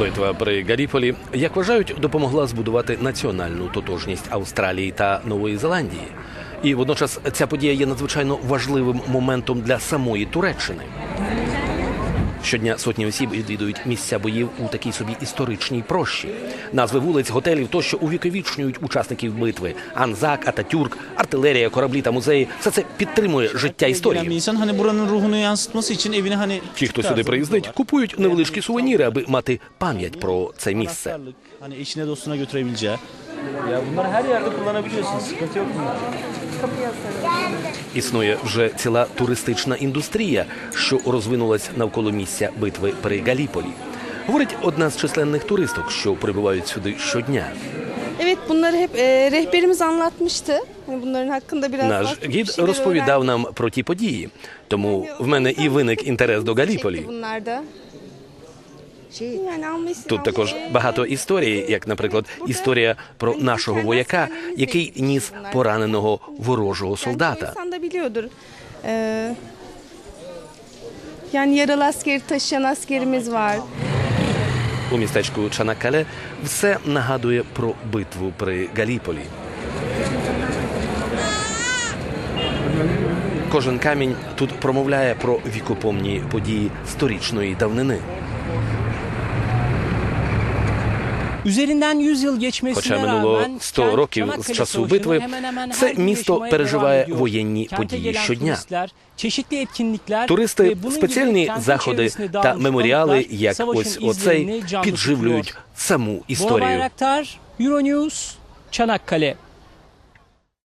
Битва при Гаріполі, як вважають, допомогла збудувати національну тотожність Австралії та Нової Зеландії. І водночас ця подія є надзвичайно важливим моментом для самої Туреччини. Щодня сотні осіб відвідують місця боїв у такій собі історичній прощі. Назви вулиць, готелів тощо увіковічнюють учасників битви. Анзак, Ататюрк, артилерія, кораблі та музеї все це підтримує життя історії. Ті, хто сюди приїздить, купують невеличкі сувеніри, аби мати пам'ять про це місце. Ya bunlar her yerde kullanabiliyorsun. Sıkıntı yok bunlar. Існує вже ціла туристична індустрія, що розвинулась навколо місця битви при Галіполі. Говорить одна з численних туристок, що прибувають сюди щодня. E, Наш гід розповідав нам про ті події, тому в мене і виник інтерес до Галіполі. Çekti Bunlar da. Yani almışsın, Тут також багато історій, як, наприклад, історія про нашого вояка, який ніс пораненого ворожого солдата. İnsan da biliyordur. Ee, yani yaralı askeri taşıyan askerimiz var. У містечку Чанакале все нагадує про битву при Галіполі. Кожен камінь тут промовляє про вікопомні події сторічної давнини. Хоча минуло rağmen 100 kent років з часу битви, це місто переживає воєнні події щодня. Туристи, спеціальні заходи та меморіали, як ось оцей, підживлюють саму історію. Çanakkale.